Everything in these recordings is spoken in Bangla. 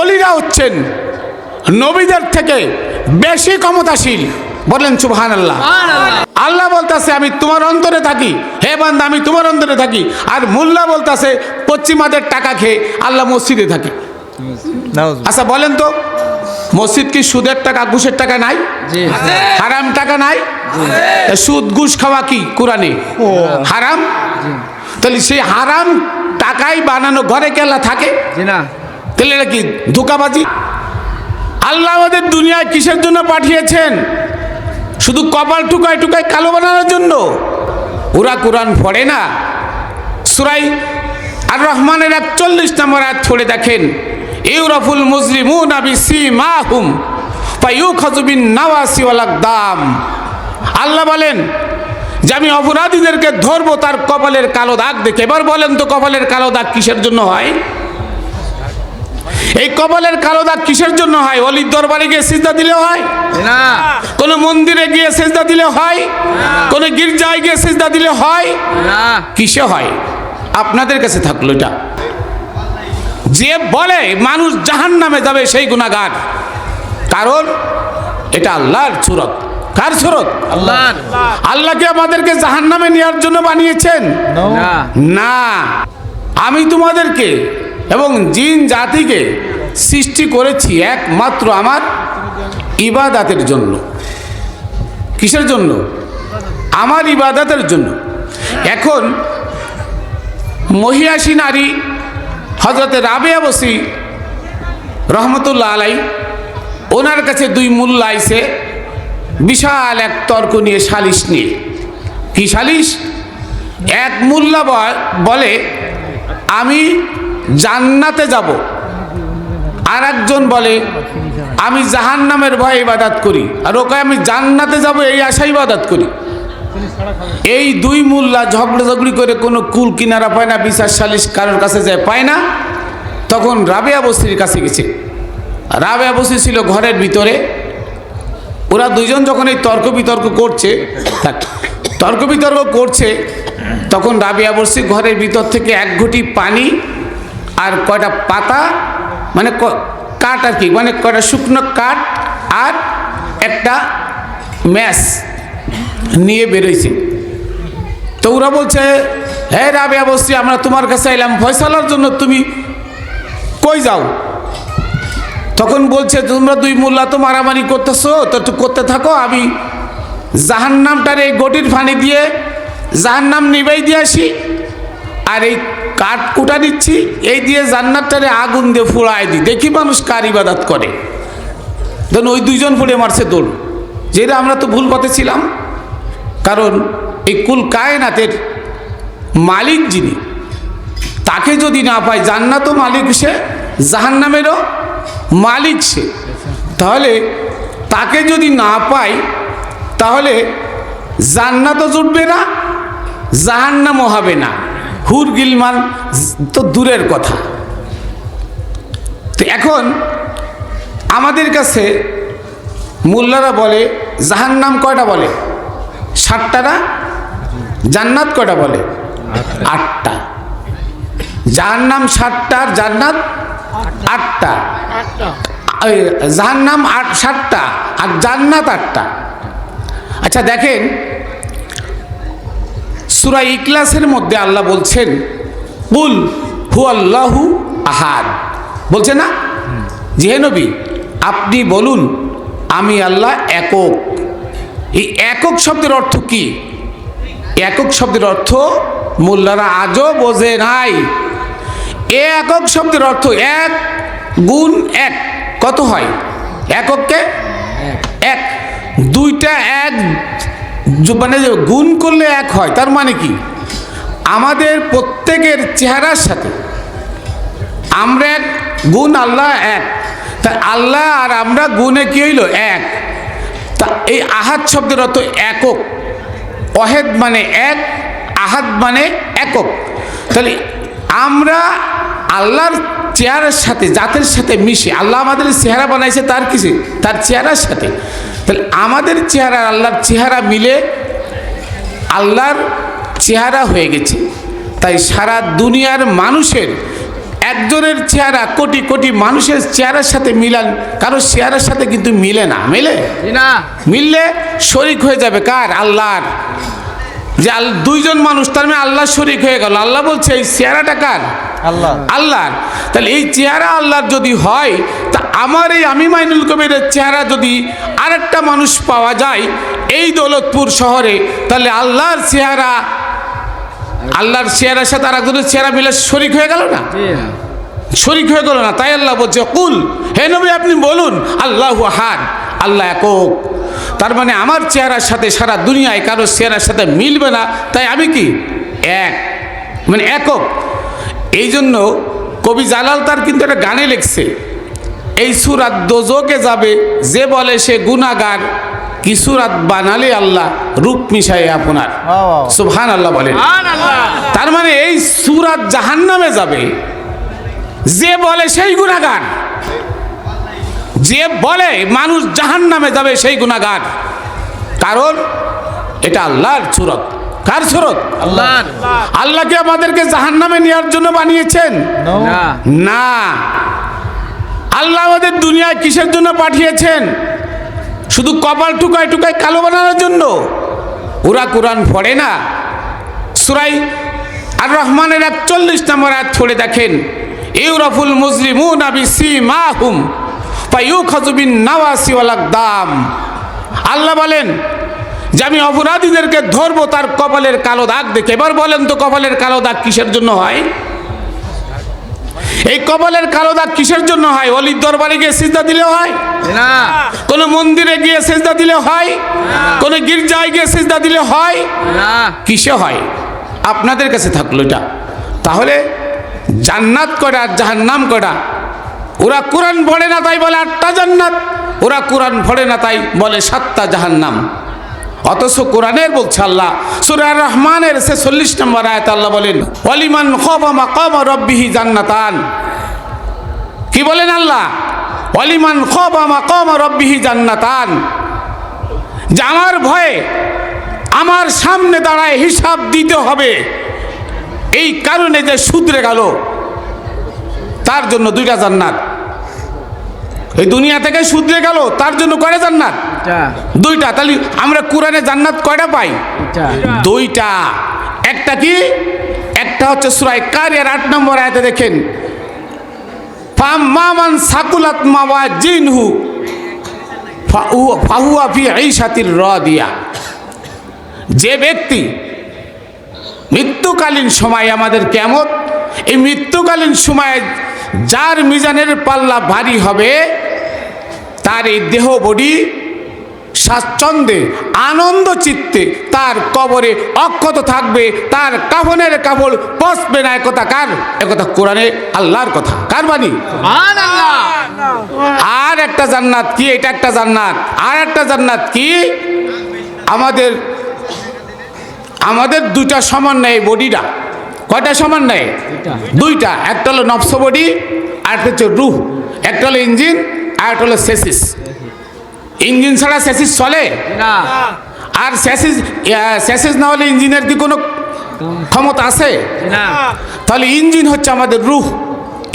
অলিরা হচ্ছেন নবীদের থেকে বেশি ক্ষমতাশীল। বলেন সুবহান আল্লাহ আল্লাহ বলতাছে আমি তোমার অন্তরে থাকি। হে বান্দা আমি তোমার অন্তরে থাকি। আর মোল্লা বলতাছে পশ্চিমাদের টাকা খেয়ে আল্লাহ মসজিদে থাকে। আচ্ছা বলেন তো মসজিদ কি সুদের টাকা ঘুষের টাকা নাই? হারাম টাকা নাই? সুদ ঘুষ খাওয়া কি কোরআনে? হারাম? তাহলে সেই হারাম টাকাই বানানো ঘরে কেলা থাকে? না। তাহলে এটা কি, ধোকাবাজি? আল্লাহ আমাদের দুনিয়ায় কিসের জন্য পাঠিয়েছেন? শুধু কপাল টুকায় টুকায় কালো বানানোর জন্য? ওরা কোরআন পড়ে না। সুরাই আর রহমানের একচল্লিশ নম্বর আয়াত পড়ে দেখেন, ইউরফুল মুজরিমুন আবি সি মাহুম পাইউ খজবিন নাওয়াসি দাম আল্লাহ বলেন, যে আমি অপরাধীদেরকে ধরবো তার কপালের কালো দাগ দেখে। এবার বলেন তো কপালের কালো দাগ কিসের জন্য হয়? এই কপালের কালো দাগ কিসের জন্য হয়? অলির দরবারে গিয়ে সিজদা দিলে হয়? না। কোনো মন্দিরে গিয়ে সেজদা দিলে হয়? কোনো গির্জায় গিয়ে সেজদা দিলে হয়? না। কিসে হয়? আপনাদের কাছে থাকল এটা। যে বলে মানুষ জাহান নামে যাবে সেই গুণাগার কারণ এটা আল্লাহর সুরত। কার সুরত? আল্লাহ আল্লাহকে আমাদেরকে জাহান নামে নেওয়ার জন্য বানিয়েছেন? না। না। আমি তোমাদেরকে এবং জিন জাতিকে সৃষ্টি করেছি একমাত্র আমার ইবাদাতের জন্য। কিসের জন্য? আমার ইবাদাতের জন্য। এখন মহিয়াসী নারী হজরতে রাবেয়া বসি রহমতুল্লাহ আলাই, ওনার কাছে দুই মূল্য আইসে বিশাল এক তর্ক নিয়ে সালিশ নিয়ে। কি সালিশ? এক মূল্য বলে, আমি জান্নাতে যাব। আর একজন বলে, আমি জাহান নামের ভয়ে ইবাদাত করি। আর ওকে আমি জান্নাতে যাব, এই আশা ইবাদাত করি। এই দুই মূল্যা ঝগড়াঝগড়ি করে কোনো কুল কিনারা পায় না, বিচার সালিশ কারোর কাছে যায় পায় না। তখন রাবেয়া বস্তির কাছে গেছে। রাবেয়া বস্তি ছিল ঘরের ভিতরে। ওরা দুজন যখন এই তর্ক বিতর্ক করছে তর্ক বিতর্ক করছে, তখন রাবিয়া বসি ঘরের ভিতর থেকে এক ঘটি পানি আর কয়টা পাতা? মানে কাঠ আর কি? মানে কয়টা শুকনো কাঠ আর একটা ম্যাশ নিয়ে বেরোইছে। তো ওরা বলছে হ্যাঁ রাবে অবশ্যই আমরা তোমার কাছে এলাম ফয়সালার জন্য তুমি কই যাও? তখন বলছে, তোমরা দুই মোল্লা তো মারামারি করতেছো, তো করতে থাকো। আমি জাহান্নামটার এই গটির ফানি দিয়ে জাহান্নাম নিবাই দিয়ে আসি। আর এই কাঠ কুটা দিচ্ছি, এই দিয়ে জান্নাতটারে আগুন দিয়ে ফুড়ায় দিই। দেখি মানুষ কার ইবাদাত করে। ধরুন ওই দুইজন ফুড়ে মারছে দোল যেটা আমরা তো ভুল পথে ছিলাম। কারণ এই কুল কায়নাতের মালিক যিনি, তাকে যদি না পায় জান্নাতও মালিক সে, জাহান্নামেরও মালিক সে। তাহলে তাকে যদি না পাই তাহলে জান্নাতও জুটবে না, জাহান্নামও হবে না। হুর গিলমান তো দূরের কথা। তো এখন আমাদের কাছে মোল্লারা বলে জাহান নাম কয়টা বলে? ষাটটা না? জান্নাত কয়টা বলে? আটটা। জাহান্নাম ষাটটা আর জান্নাত আটটা। এই জাহান্নাম আট ষাটটা আর জান্নাত আটটা। আচ্ছা দেখেন সুরা ইকলাসের মধ্যে আল্লাহ বলছেন বুল হু আল্লাহু আহাদ। বলছে না? যে নবী আপনি বলুন আমি আল্লাহ একক। এই একক শব্দের অর্থ কি? একক শব্দের অর্থ মোল্লারা আজও বোঝে নাই। এ একক শব্দের অর্থ এক গুণ এক। কত হয়? একককে? এক। দুইটা এক মানে গুণ করলে এক হয়, তার মানে কি? আমাদের প্রত্যেকের চেহারার সাথে আমরা এক, গুণ আল্লাহ এক। তা আল্লাহ আর আমরা গুণে কি হইল? এক। তা এই আহাত শব্দের অত একক। অহেদ মানে এক আহাত মানে একক। তাহলে আমরা আল্লাহর চেহারার সাথে, জাতের সাথে মিশে, আল্লাহ আমাদের চেহারা বানাইছে তার কিছু তার চেহারার সাথে। তাহলে আমাদের চেহারা আল্লাহর চেহারা মিলে আল্লাহর চেহারা হয়ে গেছে। তাই সারা দুনিয়ার মানুষের একজনের চেহারা কোটি কোটি মানুষের চেহারার সাথে মিলান কারও চেহারার সাথে কিন্তু মিলে না। মিলে? না। মিললে শরিক হয়ে যাবে কার? আল্লাহর। যে আল- দুইজন মানুষ তার মানে আল্লাহ শরিক হয়ে গেল। আল্লাহ বলছে এই চেহারাটা কার? আল্লাহ। আল্লাহর। তাহলে এই চেহারা আল্লাহর যদি হয় তা আমার এই আমি মাইনুল কবিরের চেহারা যদি আরেকটা মানুষ পাওয়া যায় এই দৌলতপুর শহরে তাহলে আল্লাহর চেহারা আল্লাহর চেহারার সাথে আর একজনের চেহারা মিলে শরিক হয়ে গেল না? না শরিক হয়ে গেল না? তাই আল্লাহ বলছে কুল হে নবী আপনি বলুন আল্লাহ হার আল্লাহ একক। তার মানে আমার চেহারার সাথে সারা দুনিয়ায় কারোর চেহারার সাথে মিলবে না তাই আমি কি? এক। মানে একক। এই জন্য কবি জালাল তার কিন্তু একটা গানে লিখছে এই সুরাত দোজকে যাবে যে বলে সে গুনাগার কি সুরাত বানালে আল্লাহ রূপ মিশাই আপনার? বাহ। সুবহান আল্লাহ বলেন। আল্লাহ তার মানে এই সুরাত জাহান্নামে যাবে যে বলে সেই গুণাগার যে বলে মানুষ জাহান নামে যাবে সেই গুণাগার কারণ এটা আল্লাহর সুরত। কার সুরত? আল্লাহ আল্লাহ কি আমাদেরকে জাহান নামে নেওয়ার জন্য বানিয়েছেন? না। না। আল্লাহ আমাদের দুনিয়ায় কিসের জন্য পাঠিয়েছেন? শুধু কপাল টুকায় টুকায় কালো বানানোর জন্য? ওরা কোরআন পড়ে না। সুরাই আর রহমানের একচল্লিশ নম্বর আয়াত পড়ে দেখেন ইউরফুল মুজরিমুন আবি সি মাহুম পাইউ খজবিন নাওয়াসি দাম। আল্লাহ বলেন যে আমি অপরাধীদেরকে ধরবো তার কপালের কালো দাগ দেখে। এবার বলেন তো কপালের কালো দাগ কিসের জন্য হয়? এই কপালের কালো দাগ কিসের জন্য হয়? অলির দরবারে গিয়ে সিজদা দিলে হয়? না। কোনো মন্দিরে গিয়ে সেজদা দিলে হয়? কোনো গির্জায় গিয়ে সেজদা দিলে হয়? না। কিসে হয়? আপনাদের কাছে থাকল এটা। তাহলে জান্নাত করা আর জাহান্নাম করা ওরা কোরআন পড়ে না তাই বলে আটটা জান্নাত। ওরা কোরআন পড়ে না তাই বলে সাতটা জাহান্নাম। অথচ কোরআনের বলছে আল্লাহ, সুরা রহমানের সে চল্লিশ নম্বর আয়াত আল্লাহ বলেন অলিমান খবা মাকাম রব্বিহি জান্নাতান। কি বলেন আল্লাহ? অলিমান খবা মাকাম রব্বিহি জান্নাতান। আমার ভয়ে আমার সামনে দাঁড়ায় হিসাব দিতে হবে। এই কারণে যে শুধরে গেল, তার জন্য দুইটা জান্নাত। এই দুনিয়া থেকে শুধরে গেল তার জন্য কয়টা জান্নাত? দুইটা। তাহলে আমরা কোরআনে জান্নাত কয়টা পাই? দুইটা। একটা কি? একটা হচ্ছে সুরাই কারিয়ার আট নম্বর আয়তে দেখেন ফাম্মামান সাকুলাত মাওয়া জিনহু ফাহু- ফাহুয়া ফি ঈশাতির রাদিয়া। যে ব্যক্তি মৃত্যুকালীন সময় আমাদের কেমন এই মৃত্যুকালীন সময়ে যার মিজানের পাল্লা ভারী হবে তার এই দেহ বডি স্বাচ্ছন্দ্যে আনন্দ চিত্তে তার কবরে অক্ষত থাকবে তার কাফনের কাপড় পচবে না একথা কার? একথা কোরআনে আল্লাহর কথা। কার বাণী? আর একটা জান্নাত কি? এটা একটা জান্নাত। আর একটা জান্নাত কি? আমাদের আমাদের দুটা সমান বডিটা। কয়টা সমান নেয় দুইটা। একটা হলো নফস বডি আর একটা হচ্ছে রুহ। একটা হলো ইঞ্জিন আর একটা হলো সেসিস। ইঞ্জিন ছাড়া সেসিস চলে? না। আর স্যাসিস স্যাসিস না হলে ইঞ্জিনের কি কোনো ক্ষমতা আছে? না। তাহলে ইঞ্জিন হচ্ছে আমাদের রুহ।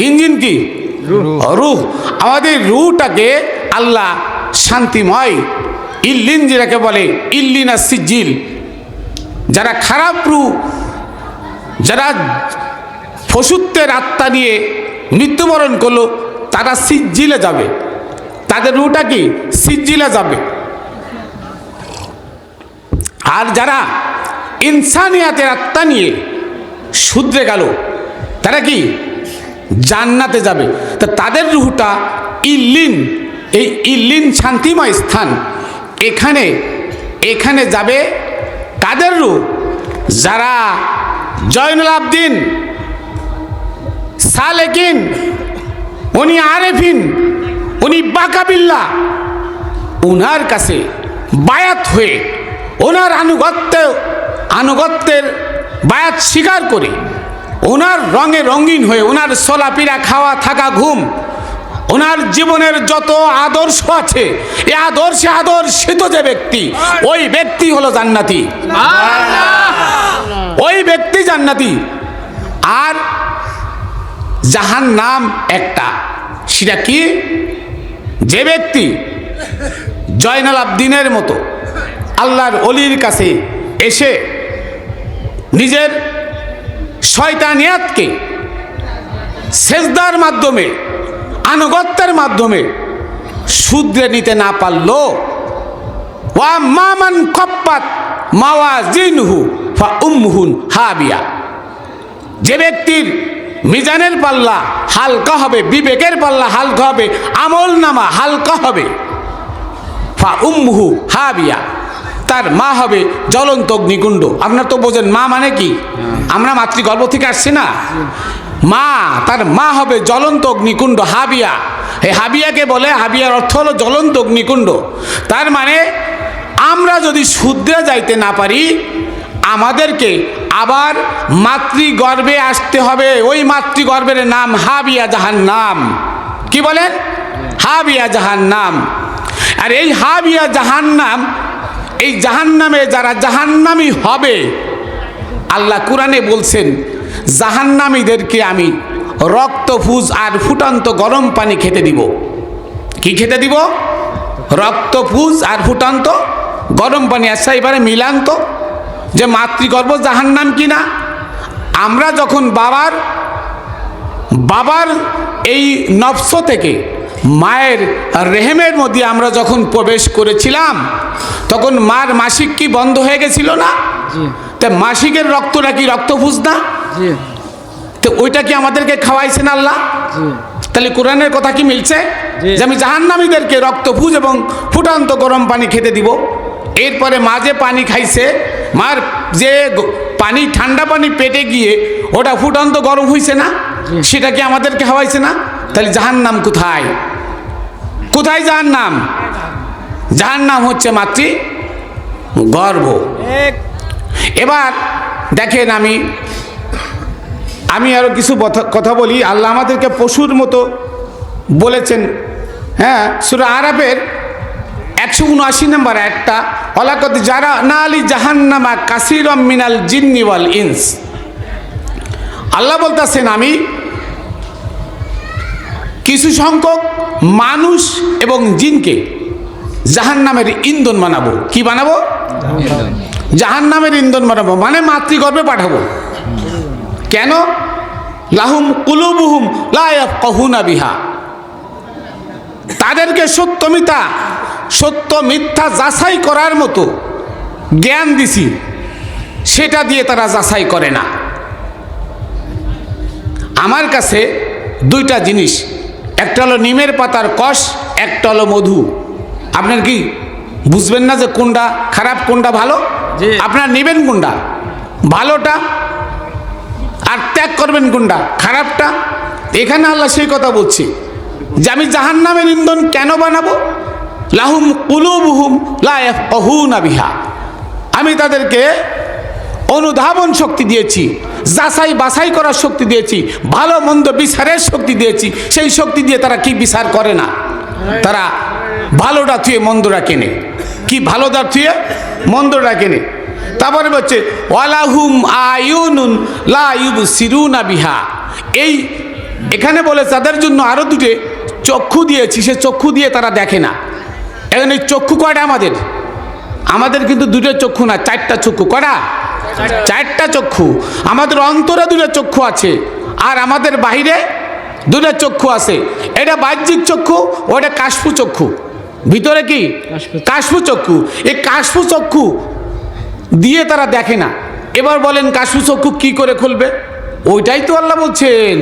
ইঞ্জিন কি? রুহ। আমাদের রুহটাকে আল্লাহ শান্তিময় ইল্লিন যেটাকে বলে ইল্লিন আর সিজিল যারা খারাপ রূপ যারা পশুত্বের আত্মা নিয়ে মৃত্যুবরণ করল, তারা সিজিলে যাবে। তাদের রুটা কি? সিজিলে যাবে। আর যারা ইনসানিয়াতের আত্মা নিয়ে শুধরে গেল, তারা কি? জান্নাতে যাবে। তা তাদের রুহটা ইল্লিন। এই ইল্লিন শান্তিময় স্থান। এখানে এখানে যাবে কাদের রূহ। যারা জয়নুল আবদিন, সালেকিন, উনি আরেফিন, উনি বাকাবিল্লা উনার কাছে বায়াত হয়ে ওনার আনুগত্য, আনুগত্যের বায়াত স্বীকার করে ওনার রঙে রঙিন হয়ে ওনার সোলাপিরা খাওয়া, থাকা, ঘুম, ওনার জীবনের যত আদর্শ আছে, এ আদর্শে আদর্শিত যে ব্যক্তি, ওই ব্যক্তি হলো জান্নাতি। ওই ব্যক্তি জান্নাতি। আর জাহান নাম একটা। সেটা কি? যে ব্যক্তি জয়নাল আবদিনের মতো আল্লাহর অলির কাছে এসে নিজের শয়তানিয়াতকে সেজদার মাধ্যমে, আনুগত্যের মাধ্যমে শুধরে নিতে না পারল। ওয়া মামান কপ্পাত মাওয়া জিনহু ফা উমহুন হাবিয়া। যে ব্যক্তির মিজানের পাল্লা হালকা হবে, বিবেকের পাল্লা হালকা হবে আমল নামা হালকা হবে, ফা উম্মুহু হাবিয়া। তার মা হবে জ্বলন্ত অগ্নিকুণ্ড। আপনার তো বোঝেন, মা মানে কি? আমরা মাতৃগর্ভ থেকে আসছি না? মা, তার মা হবে জ্বলন্ত অগ্নিকুণ্ড, হাবিয়া। এই হাবিয়াকে বলে, হাবিয়ার অর্থ হলো জ্বলন্ত অগ্নিকুণ্ড। তার মানে আমরা যদি শুদ্ধে যাইতে না পারি, আমাদেরকে আবার মাতৃগর্ভে আসতে হবে। ওই মাতৃগর্ভের নাম হাবিয়া জাহান নাম কি বলেন হাবিয়া জাহান নাম আর এই হাবিয়া জাহান নাম এই জাহান নামে যারা জাহান্নামি হবে, আল্লাহ কোরআনে বলছেন, জাহান্নামীদেরকে আমি রক্তফুজ আর ফুটান্ত গরম পানি খেতে দিব। কি খেতে দিব? রক্তফুজ আর ফুটান্ত গরম পানি আচ্ছা এবারে মিলান তো। যে মাতৃগর্ভ জাহান্নাম কি না আমরা যখন বাবার বাবার এই নফস থেকে মায়ের রেহেমের মধ্যে আমরা যখন প্রবেশ করেছিলাম তখন মার মাসিক কি বন্ধ হয়ে গেছিল না? তা মাসিকের রক্তটা কি রক্তফুজ না? তো ওইটা কি আমাদেরকে খাওয়াইছেন আল্লাহ? তাহলে কোরআনের কথা কি মিলছে? যে আমি জাহান্নামীদেরকে রক্তভুজ এবং ফুটান্ত গরম পানি খেতে দিব। এরপরে মা যে পানি খাইছে মার যে পানি ঠান্ডা পানি পেটে গিয়ে ওটা ফুটান্ত গরম হইছে না? সেটা কি আমাদেরকে খাওয়াইছে না? তাহলে জাহান নাম কোথায়? কোথায় জাহান্নাম? জাহান্নাম হচ্ছে মাতৃ গর্ভ এবার দেখেন আমি আমি আরও কিছু কথা- বলি। আল্লাহ আমাদেরকে পশুর মতো বলেছেন। হ্যাঁ সুরা আরাফের একশো উনআশি নম্বর একটা, অলাকত যারা না আলী জাহান্নামা কাসির মিনাল জিন্নি ওয়াল ইনস। আল্লাহ বলতেছেন, আমি কিছু সংখ্যক মানুষ এবং জিনকে জাহান্নামের ইন্ধন বানাবো। কি বানাবো? জাহান্নামের ইন্ধন বানাবো মানে মাতৃগর্ভে পাঠাবো। কেন? লাহুম কুলুবুহুম লায়াব কহুনা বিহা। তাদেরকে সত্য মিথ্যা সত্য মিথ্যা যাচাই করার মতো জ্ঞান দিছি সেটা দিয়ে তারা যাচাই করে না। আমার কাছে দুইটা জিনিস একটা হলো নিমের পাতার কষ একটা হলো মধু। আপনার কি বুঝবেন না যে কোনটা খারাপ কোনটা ভালো। আপনার নেবেন কোনটা? ভালোটা আর ত্যাগ করবেন কোনটা? খারাপটা? এখানে আল্লাহ সেই কথা বলছি যে আমি জাহান নামের ইন্ধন কেন বানাবো? লাহুম কুলুবুহুম লায়াফ অহুনা বিহা। আমি তাদেরকে অনুধাবন শক্তি দিয়েছি, যাচাই বাছাই করার শক্তি দিয়েছি, ভালো মন্দ বিচারের শক্তি দিয়েছি। সেই শক্তি দিয়ে তারা কি বিচার করে না? তারা ভালোটা থুয়ে মন্দটা কেনে। কি ভালোটা থুয়ে মন্দটা কেনে? তারপরে বলছে, ওয়ালাহুম আয়ুনুন লা ইউবসিরুনা বিহা। এই এখানে বলে তাদের জন্য আরও দুটো চক্ষু দিয়েছি, সে চক্ষু দিয়ে তারা দেখে না। এখন এই চক্ষু কয়টা আমাদের? আমাদের কিন্তু দুটো চক্ষু না চারটা চক্ষু কটা চারটা। চক্ষু। আমাদের অন্তরে দুটো চক্ষু আছে আর আমাদের বাহিরে দুটো চক্ষু আছে। এটা বাহ্যিক চক্ষু ওটা কাশফু চক্ষু। ভিতরে কি? কাশফু। চক্ষু। এই কাশফু চক্ষু দিয়ে তারা দেখে না। এবার বলেন কাশফু চক্ষু কি করে খুলবে? ওইটাই তো আল্লাহ বলছেন।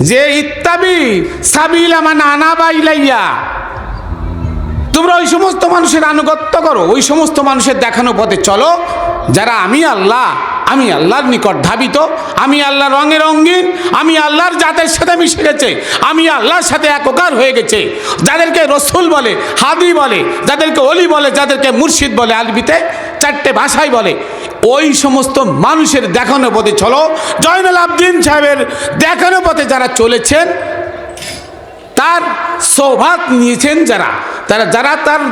যে ইত্তাবি সাবিলা মানে আনাবা ইলাইয়া। তোমরা ওই সমস্ত মানুষের আনুগত্য করো, ওই সমস্ত মানুষের দেখানো পথে চলো। যারা আমি আল্লাহ, আমি আল্লাহর নিকট ধাবিত, আমি আল্লাহ রঙে রঙিন, আমি আল্লাহর জাতের সাথে মিশে গেছে, আমি আল্লাহর সাথে এককার হয়ে গেছে। যাদেরকে রসুল বলে, হাদি বলে, যাদেরকে অলি বলে, যাদেরকে মুর্শিদ বলে আলবিতে চারটে ভাষায় বলে, ওই সমস্ত মানুষের দেখানো পথে চলো। জয়নুল আবদিন সাহেবের দেখানো পথে যারা চলেছেন তার সৌভাগ্য নিয়েছেন যারা। তারা যারা তার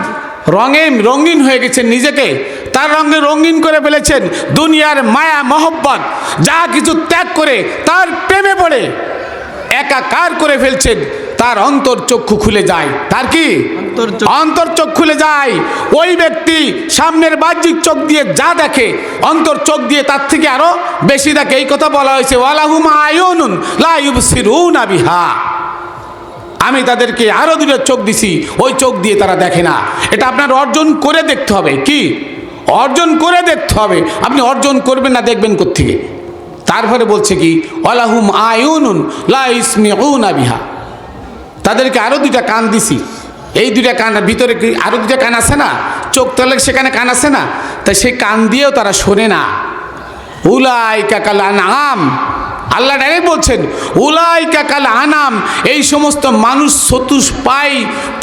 রঙে রঙিন হয়ে গেছেন নিজেকে তার রঙে রঙিন করে ফেলেছেন দুনিয়ার মায়া মহব্বত যা কিছু ত্যাগ করে তার প্রেমে পড়ে একাকার করে ফেলছেন তার অন্তর চক্ষু খুলে যায়। তার কি? অন্তর চোখ খুলে যায়। ওই ব্যক্তি সামনের বাহ্যিক চোখ দিয়ে যা দেখে অন্তর চোখ দিয়ে তার থেকে আরও বেশি দেখে। এই কথা বলা হয়েছে ওয়ালাহুম আয়ুনুন লা ইউবসিরুনা বিহা। আমি তাদেরকে আরও দুটো চোখ দিছি, ওই চোখ দিয়ে তারা দেখে না। এটা আপনার অর্জন করে দেখতে হবে। কি? অর্জন করে দেখতে হবে। আপনি অর্জন করবেন না, দেখবেন কোত্থেকে? তারপরে বলছে কি, ওয়ালাহুম আয়ুনুন লা ইসমিউনা বিহা। তাদেরকে আরও দুইটা কান দিছি। এই দুইটা কান, ভিতরে কি আরও দুইটা কান আছে না? চোখ তলে সেখানে কান আছে না? তাই সেই কান দিয়েও তারা শোনে না। উলাই কাকাল আনাম আল্লাহ ডাইরেক্ট বলছেন উলাই কাকাল আনাম, এই সমস্ত মানুষ চতুষ্পাই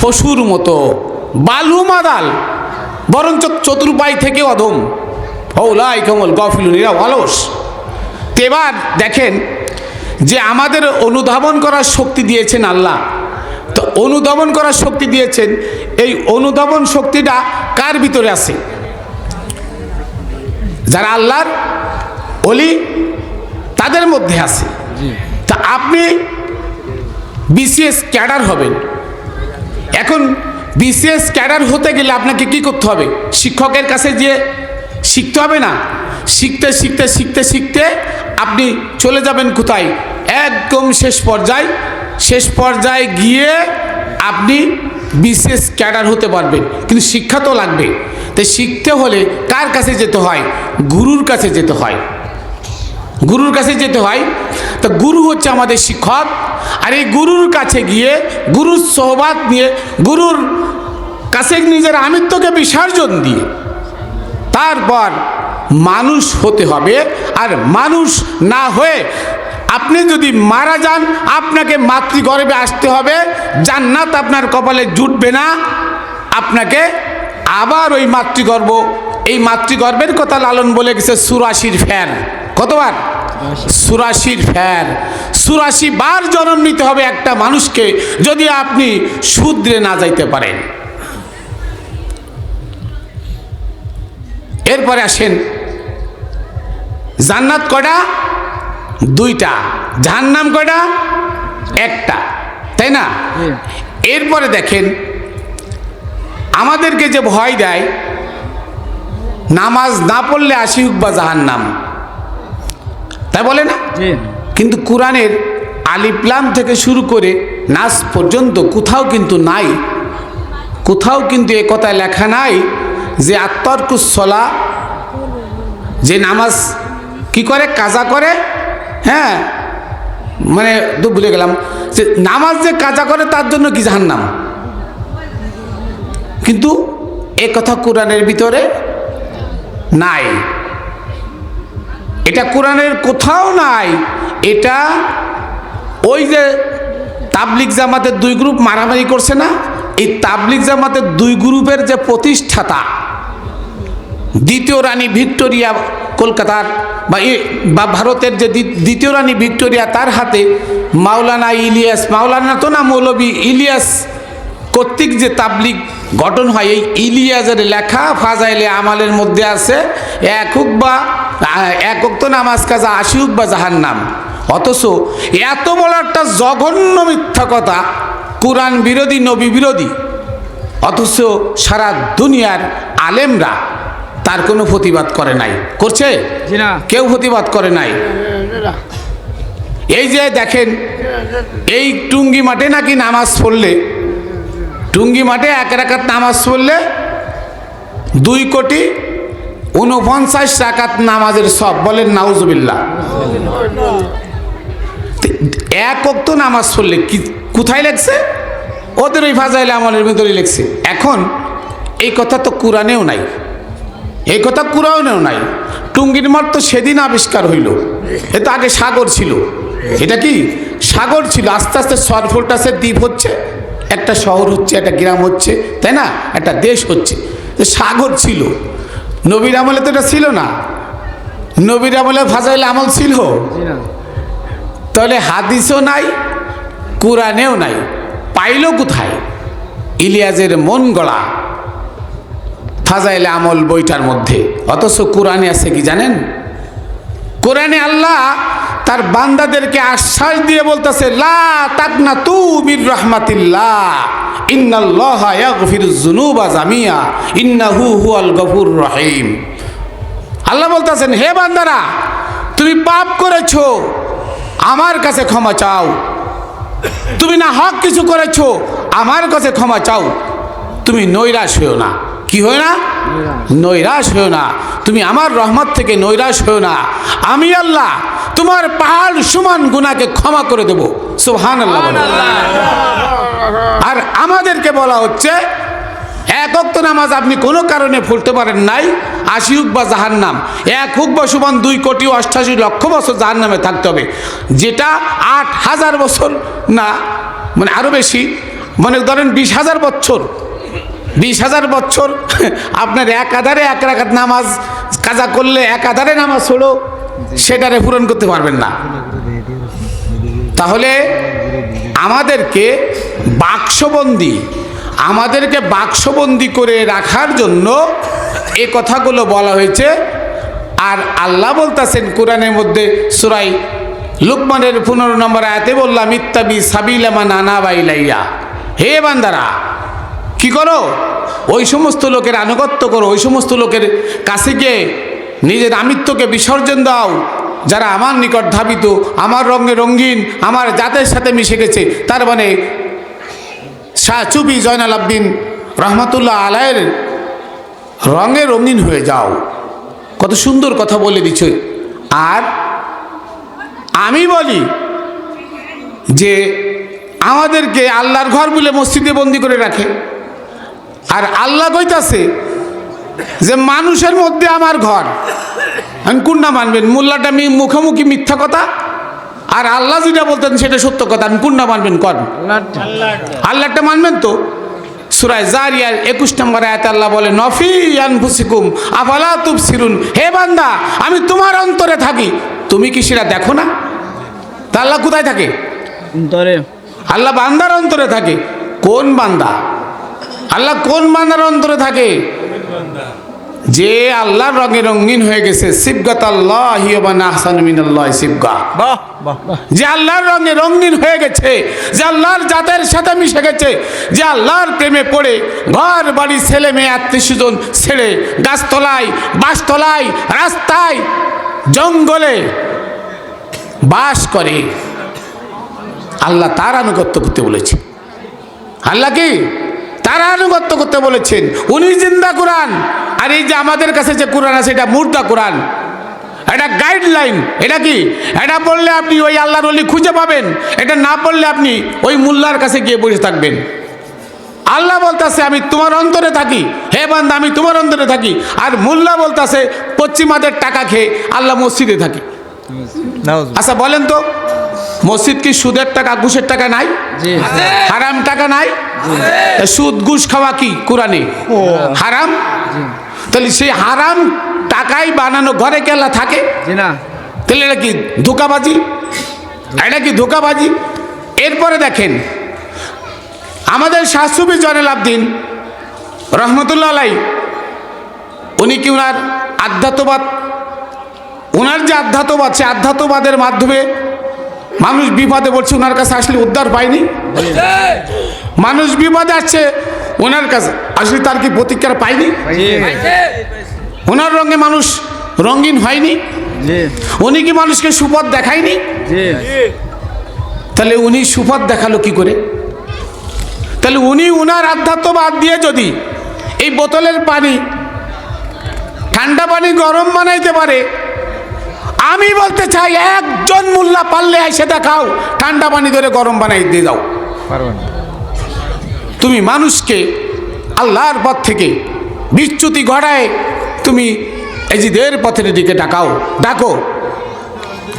পশুর মতো। বালু মাদাল, বরঞ্চ চতুর্পাই থেকে অধম। ওলাই কমল গফিলুন এরা অলস। এবার দেখেন যে আমাদের অনুধাবন করার শক্তি দিয়েছেন আল্লাহ। তো অনুধাবন করার শক্তি দিয়েছেন, এই অনুধাবন শক্তিটা কার ভিতরে আছে? যারা আল্লাহর অলি তাদের মধ্যে আছে। তা আপনি বিসিএস ক্যাডার হবেন। এখন বিসিএস ক্যাডার হতে গেলে আপনাকে কি করতে হবে? শিক্ষকের কাছে গিয়ে শিখতে হবে না শিখতে শিখতে শিখতে শিখতে আপনি চলে যাবেন কোথায়? একদম শেষ পর্যায়ে শেষ পর্যায়ে গিয়ে আপনি বিশেষ ক্যাডার হতে পারবেন। কিন্তু শিক্ষা তো লাগবে। তাই শিখতে হলে কার কাছে যেতে হয়? গুরুর কাছে যেতে হয়। গুরুর কাছে যেতে হয়। তা গুরু হচ্ছে আমাদের শিক্ষক। আর এই গুরুর কাছে গিয়ে গুরুর সহবাদ নিয়ে গুরুর কাছে নিজের আমিত্বকে বিসর্জন দিয়ে তারপর মানুষ হতে হবে। আর মানুষ না হয়ে আপনি যদি মারা যান, আপনাকে মাতৃগর্ভে আসতে হবে। জান্নাত আপনার কপালে জুটবে না। আপনাকে আবার ওই মাতৃগর্ভ, এই মাতৃগর্ভের কথা লালন বলে গেছে সুরাশির ফ্যান। কতবার? সুরাশির ফ্যান। সুরাশি বার জন্ম নিতে হবে একটা মানুষকে যদি আপনি শুদ্রে না যাইতে পারেন। এরপরে আসেন জান্নাত কয়টা? দুইটা। জাহান্নাম কয়টা? একটা। তাই না? এরপরে দেখেন আমাদেরকে যে ভয় দেয় নামাজ না পড়লে আসি হুক বা জাহান্নাম। তাই বলে না? কিন্তু কোরআনের আলিপ্লাম থেকে শুরু করে নাচ পর্যন্ত কোথাও কিন্তু নাই। কোথাও কিন্তু এ কথা লেখা নাই যে আত্মর্কুসলা যে নামাজ কি করে? কাজা করে? হ্যাঁ মানে তো ভুলে গেলাম। যে নামাজ যে কাজা করে তার জন্য কি জাহান্নাম? কিন্তু এ কথা কোরআনের ভিতরে নাই। এটা কোরআনের কোথাও নাই। এটা ওই যে তাবলিক জামাতের দুই গ্রুপ মারামারি করছে না? এই তাবলিক জামাতের দুই গ্রুপের যে প্রতিষ্ঠাতা, দ্বিতীয় রানী ভিক্টোরিয়া কলকাতার বা এ- বা ভারতের যে দ্বি- দ্বিতীয় রানী ভিক্টোরিয়া তার হাতে মাওলানা ইলিয়াস, মাওলানা তো না মৌলবী ইলিয়াস কর্তৃক যে তাবলিক গঠন হয় এই ইলিয়াজের লেখা ফাজাইলে আমালের মধ্যে আছে এক হুক বা আহ, এক তো নামাজ কাজা আশি হুক বা জাহান্নাম। অথচ এত বড় একটা জঘন্য মিথ্যা কথা কোরআন বিরোধী নবী বিরোধী অথচ সারা দুনিয়ার আলেমরা তার কোনো প্রতিবাদ করে নাই। করছে? কেউ প্রতিবাদ করে নাই। এই যে দেখেন এই টুঙ্গি মাঠে নাকি নামাজ পড়লে টুঙ্গি মাঠে এক রাকাত নামাজ পড়লে দুই কোটি উনপঞ্চাশ রাকাত নামাজের সব বলেন নাউজুবিল্লাহ। এক অক্ত নামাজ পড়লে কি কোথায় লেখছে? ওদের ওই ফাজাইলে আমলের ভিতরে লেখছে। এখন এই কথা তো কোরআনেও নাই। এই কথা কোরআনেও নাই। টুঙ্গির মাঠ তো সেদিন আবিষ্কার হইল। এ তো আগে সাগর ছিল। এটা কি? সাগর ছিল। আস্তে আস্তে সরফোল্টাসের দ্বীপ হচ্ছে। একটা শহর হচ্ছে, একটা গ্রাম হচ্ছে, তাই না? একটা দেশ হচ্ছে। সাগর ছিল। নবীর আমলে তো এটা ছিল না। নবীর আমলে ফাজাইলে আমল ছিল। তাহলে হাদিসও নাই, কোরআনেও নাই। পাইল কোথায়? ইলিয়াজের মন গড়া ফাজাইলে আমল বইটার মধ্যে। অথচ কোরআনে আছে কি জানেন? কোরআনে আল্লাহ তার বান্দাদেরকে আশ্বাস দিয়ে বলতেছে, লা হুয়াল গফুর রহিম। আল্লাহ বলতেছেন, হে বান্দারা, তুমি পাপ করেছ, আমার কাছে ক্ষমা চাও। তুমি না হক কিছু করেছ, আমার কাছে ক্ষমা চাও। তুমি নৈরাশ হয়েও না। কি হয় না? নৈরাশ হয়েও না। তুমি আমার রহমত থেকে নৈরাশ হয়েও না। আমি আল্লাহ তোমার পাহাড় সমান গুনাকে ক্ষমা করে দেবো। সুহান আল্লাহ আর আমাদেরকে বলা হচ্ছে এক অক্ত নামাজ আপনি কোনো কারণে ফুলতে পারেন নাই আশি হুক বা জাহান নাম এক হুক বা সুমান দুই কোটি অষ্টাশি লক্ষ বছর জাহান নামে থাকতে হবে। যেটা আট হাজার বছর না মানে আরও বেশি মানে ধরেন বিশ হাজার বছর। বিশ হাজার বছর আপনার এক আধারে এক রাখাত নামাজ, কাজা করলে এক আধারে নামাজ হলো সেটারে পূরণ করতে পারবেন না। তাহলে আমাদেরকে বাক্সবন্দি আমাদেরকে বাক্সবন্দি করে রাখার জন্য এ কথাগুলো বলা হয়েছে। আর আল্লাহ বলতেছেন কোরআনের মধ্যে সুরাই লুকমানের পনেরো নম্বর আয়াতে বললাম, ইত্তাবি সাবিলামা নানা বাইলাইয়া হে বান্দারা কি করো? ওই সমস্ত লোকের আনুগত্য করো, ওই সমস্ত লোকের কাছে গিয়ে নিজের আমিত্বকে বিসর্জন দাও। যারা আমার নিকট ধাবিত, আমার রঙে রঙিন, আমার জাতের সাথে মিশে গেছে, তার মানে শাহ চুবি জয়নাল আবদিন রহমতুল্লাহ আলায়ের রঙে রঙিন হয়ে যাও। কত সুন্দর কথা বলে দিছ আর আমি বলি যে আমাদেরকে আল্লাহর ঘর বলে মসজিদে বন্দি করে রাখে। আর আল্লাহ কইতাছে যে মানুষের মধ্যে আমার ঘর। আমি কোনটা মানবেন? মোল্লাটা মি মুখোমুখি মিথ্যা কথা? আর আল্লাহ যেটা বলতেন সেটা সত্য কথা। আমি কোনটা মানবেন? কর আল্লাহটা মানবেন তো? সুরায় জারিয়ার একুশ নম্বর আয়াত আল্লাহ বলে নফি আনফুসিকুম আফালা তুবসিরুন? হে বান্দা আমি তোমার অন্তরে থাকি। তুমি কি সেটা দেখো না? তা আল্লাহ কোথায় থাকে? আল্লাহ বান্দার অন্তরে থাকে। কোন বান্দা? আল্লাহ কোন বান্দার অন্তরে থাকে? যে আল্লাহর রঙে রঙিন হয়ে গেছে। আল্লাহ যে আল্লাহর রঙে রঙিন হয়ে গেছে যে আল্লাহর জাতের সাথে মিশে গেছে যে আল্লাহর প্রেমে পড়ে ঘর বাড়ি ছেলে মেয়ে আত্মীয় স্বজন ছেড়ে গাছতলায় বাসতলায় রাস্তায় জঙ্গলে বাস করে। আল্লাহ তার আনুগত্য করতে বলেছে। আল্লাহ কি? তার আনুগত্য করতে বলেছেন। উনি জিন্দা কোরআন। আর এই যে আমাদের কাছে যে কোরআন আছে এটা মুর্দা কোরআন। এটা গাইডলাইন এটা কি? এটা পড়লে আপনি ওই আল্লাহর অলি খুঁজে পাবেন। এটা না পড়লে আপনি ওই মোল্লার কাছে গিয়ে বসে থাকবেন। আল্লাহ বলতাছে আমি তোমার অন্তরে থাকি। হে বান্দা আমি তোমার অন্তরে থাকি। আর মোল্লা বলতাছে পশ্চিমাদের টাকা খেয়ে আল্লাহ মসজিদে থাকি। আচ্ছা বলেন তো মসজিদ কি সুদের টাকা ঘুষের টাকা নাই? হারাম টাকা নাই? সুদ ঘুষ খাওয়া কি? কোরআনে। হারাম? তাহলে সেই হারাম টাকাই বানানো ঘরে কেলা থাকে? তাহলে এটা কি ধোকাবাজি? এটা কি ধোকাবাজি? এরপরে দেখেন আমাদের শাস্ত্রবি জয়নাল আবদিন রহমতুল্লাহ আলাই উনি কি ওনার আধ্যাত্মবাদ? ওনার যে আধ্যাত্মবাদ সে আধ্যাত্মবাদের মাধ্যমে মানুষ বিপদে পড়ছে ওনার কাছে আসলে উদ্ধার পায়নি মানুষ বিপদে আসছে, ওনার কাছে আসলে তার কি প্রতিকার পায়নি ওনার রঙে মানুষ রঙিন হয়নি। উনি কি মানুষকে সুপথ দেখায়নি? তাহলে উনি সুপথ দেখাল কি করে? তাহলে উনি উনার আধ্যাত্মবাদ দিয়ে যদি এই বোতলের পানি, ঠান্ডা পানি গরম বানাইতে পারে আমি বলতে চাই একজন মোল্লা পারলে এসে দেখাও ঠান্ডা পানি ধরে গরম বানাই দিয়ে দাও তুমি মানুষকে আল্লাহর পথ থেকে বিচ্যুতি ঘটায় তুমি এজিদের পথের দিকে ডাকাও ডাকো।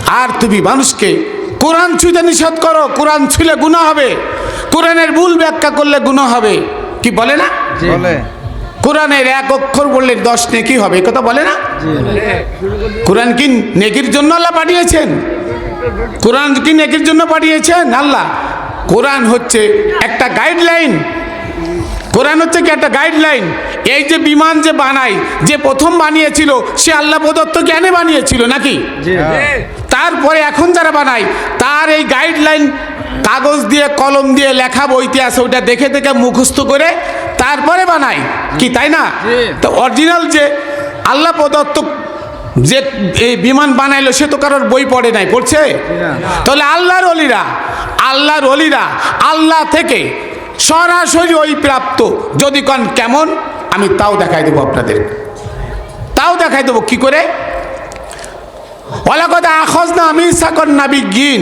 আর তুমি মানুষকে কোরআন ছুঁতে নিষেধ করো কোরআন ছুঁলে গুণা হবে। কোরআনের ভুল ব্যাখ্যা করলে গুণা হবে। কি বলে না? বলে। কোরআনের এক অক্ষর বললে দশ নেকি হবে কথা বলে না? কোরআন কি নেকির জন্য আল্লাহ পাঠিয়েছেন? কোরআন কি নেকির জন্য পাঠিয়েছেন? আল্লাহ কোরআন হচ্ছে একটা গাইডলাইন কোরআন হচ্ছে কি একটা গাইডলাইন এই যে বিমান যে বানাই যে প্রথম বানিয়েছিল সে আল্লাহ প্রদত্ত জ্ঞানে বানিয়েছিল নাকি? তারপরে এখন যারা বানায় তার এই গাইডলাইন কাগজ দিয়ে কলম দিয়ে লেখা বইতে আছে ওইটা দেখে দেখে মুখস্থ করে তারপরে বানাই। কি তাই না? তো অরিজিনাল যে আল্লাহ প্রদত্ত যে এই বিমান বানাইলো সে তো কারোর বই পড়ে নাই পড়ছে? তাহলে আল্লাহর অলিরা আল্লাহর অলিরা আল্লাহ থেকে সরাসরি ওই প্রাপ্ত। যদি কন কেমন? আমি তাও দেখাই দেবো আপনাদের। তাও দেখাই দেবো কি করে? ওলাকত আখজ না আমি সাকর নাবিগিন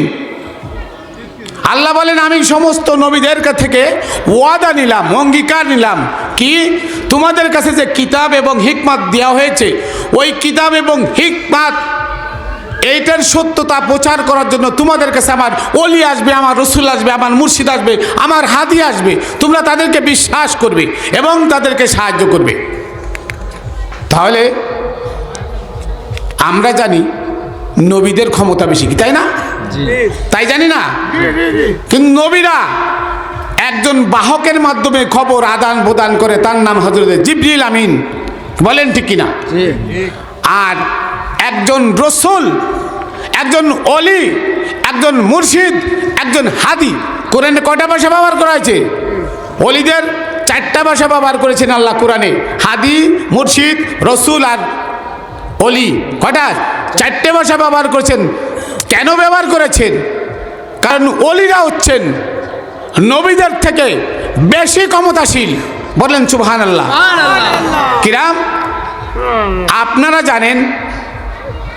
আল্লাহ বলেন, আমি সমস্ত নবীদের থেকে ওয়াদা নিলাম, অঙ্গীকার নিলাম। কি? তোমাদের কাছে যে কিতাব এবং হিকমাত দেওয়া হয়েছে, ওই কিতাব এবং হিকমাত, এইটার সত্যতা প্রচার করার জন্য তোমাদের কাছে আমার অলি আসবে, আমার রসুল আসবে, আমার মুর্শিদ আসবে, আমার হাদি আসবে। তোমরা তাদেরকে বিশ্বাস করবে এবং তাদেরকে সাহায্য করবে। তাহলে আমরা জানি নবীদের ক্ষমতা বেশি কি, তাই না? তাই জানি না? কিন্তু নবীরা একজন বাহকের মাধ্যমে খবর আদান প্রদান করে তার নাম হজরত জিবরিল আমিন। বলেন ঠিক কিনা? আর একজন রসুল একজন অলি একজন মুর্শিদ একজন হাদি। কোরআনে কয়টা ভাষা ব্যবহার করা হয়েছে? অলিদের চারটা ভাষা ব্যবহার করেছেন আল্লাহ কোরআনে। হাদি মুর্শিদ রসুল আর অলি কটা চারটে ভাষা ব্যবহার করেছেন কেন ব্যবহার করেছেন? কারণ অলিরা হচ্ছেন নবীদের থেকে বেশি ক্ষমতাশীল। বললেন সুবহান আল্লাহ কিরাম আপনারা জানেন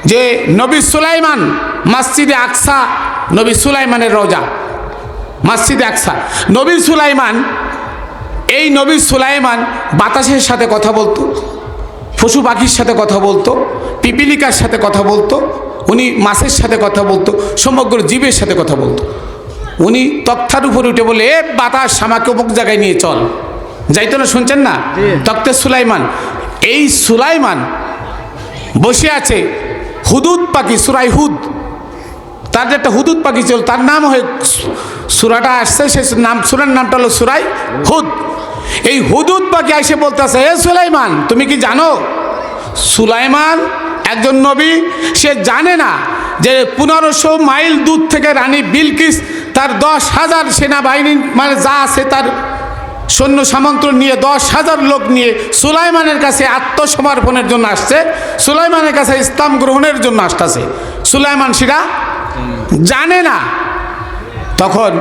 যে নবী সুলাইমান মসজিদে আকসা নবী সুলাইমানের রোজা। মসজিদে আকসা। নবী সুলাইমান এই নবী সুলাইমান বাতাসের সাথে কথা বলতো পশু পাখির সাথে কথা বলতো পিপিলিকার সাথে কথা বলতো উনি মাছের সাথে কথা বলতো সমগ্র জীবের সাথে কথা বলতো। উনি তক্তার উপরে উঠে বলে এ বাতাস আমাকে অমুক জায়গায় নিয়ে চল। যাইতো না শুনছেন না? জি। তক্তে সুলাইমান। এই সুলাইমান বসে আছে হুদুদ পাখি সুরাই হুদ। তার যে একটা হুদুদ পাখি ছিল তার নাম হয়ে সুরাটা আসছে সে নাম সুরার নামটা হলো সুরাই হুদ। এই হুদুদ পাখি এসে বলতেছে এ সুলাইমান তুমি কি জানো? সুলাইমান একজন নবী, সে জানে না যে পনেরোশো মাইল দূর থেকে রানী বিলকিস তার দশ হাজার সেনাবাহিনী মানে যা আছে তার সৈন্য সামন্ত্রণ নিয়ে দশ হাজার লোক নিয়ে সুলাইমানের কাছে আত্মসমর্পণের জন্য আসছে, সুলাইমানের কাছে ইসলাম গ্রহণের জন্য আসতেছে। সুলাইমান সেটা জানে না। তখন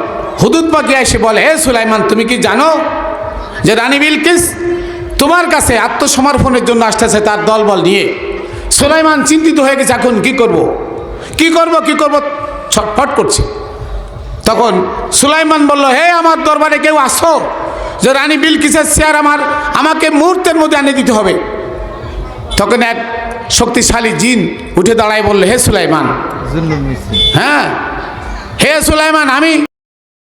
হুদুদ পাখি এসে বলে হে সুলাইমান, তুমি কি জানো যে রানী বিলকিস তোমার কাছে আত্মসমর্পণের জন্য আসতেছে তার দলবল নিয়ে? সুলাইমান চিন্তিত হয়ে গেছে এখন কি করব। কি করব কি করব? ছটফট করছে। তখন সুলাইমান বলল হে আমার দরবারে কেউ আসো যে রানী বিলকিসের চেয়ার আমার আমাকে মুহূর্তের মধ্যে আনে দিতে হবে। তখন এক শক্তিশালী জিন উঠে দাঁড়ায় বলল হে সুলাইমান হ্যাঁ হে সুলাইমান আমি